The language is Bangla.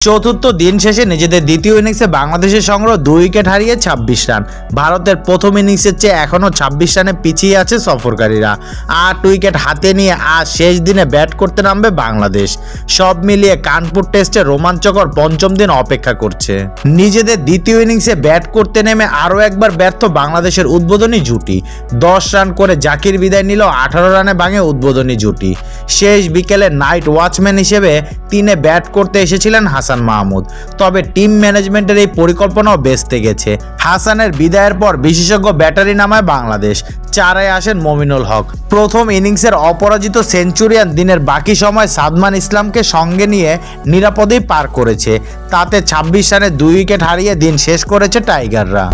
চতুর্থ দিন শেষে নিজেদের দ্বিতীয় ইনিংসে বাংলাদেশের সংগ্রহ দুই উইকেট হারিয়ে ছাব্বিশ রান। ভারতের প্রথম ইনিংসের চেয়ে এখনও ছাব্বিশ রানে পিছিয়ে আছে সফরকারীরা। আট উইকেট হাতে নিয়ে আজ শেষ দিনে ব্যাট করতে নামবে বাংলাদেশ। সব মিলিয়ে কানপুর টেস্টে রোমাঞ্চকর পঞ্চম দিন অপেক্ষা করছে। নিজেদের দ্বিতীয় ইনিংসে ব্যাট করতে নেমে আরও একবার ব্যর্থ বাংলাদেশের উদ্বোধনী জুটি। দশ রান করে জাকির বিদায় নিল আঠারো রানে ভাঙে উদ্বোধনী জুটি। শেষ বিকেলে নাইট ওয়াচম্যান হিসেবে তিনে ব্যাট করতে এসেছিলেন হাসান মাহমুদ। তবে টিম ম্যানেজমেন্টের এই পরিকল্পনাও বেচতে গেছে। হাসানের বিদায়ের পর বিশেষজ্ঞ ব্যাটারি নামায় বাংলাদেশ। চারায় আসেন মমিনুল হক। প্রথম ইনিংসের অপরাজিত সেঞ্চুরিয়ান দিনের বাকি সময় সাদমান ইসলামকে সঙ্গে নিয়ে নিরাপদেই পার করেছে। তাতে ছাব্বিশ রানে দুই উইকেট হারিয়ে দিন শেষ করেছে টাইগাররা।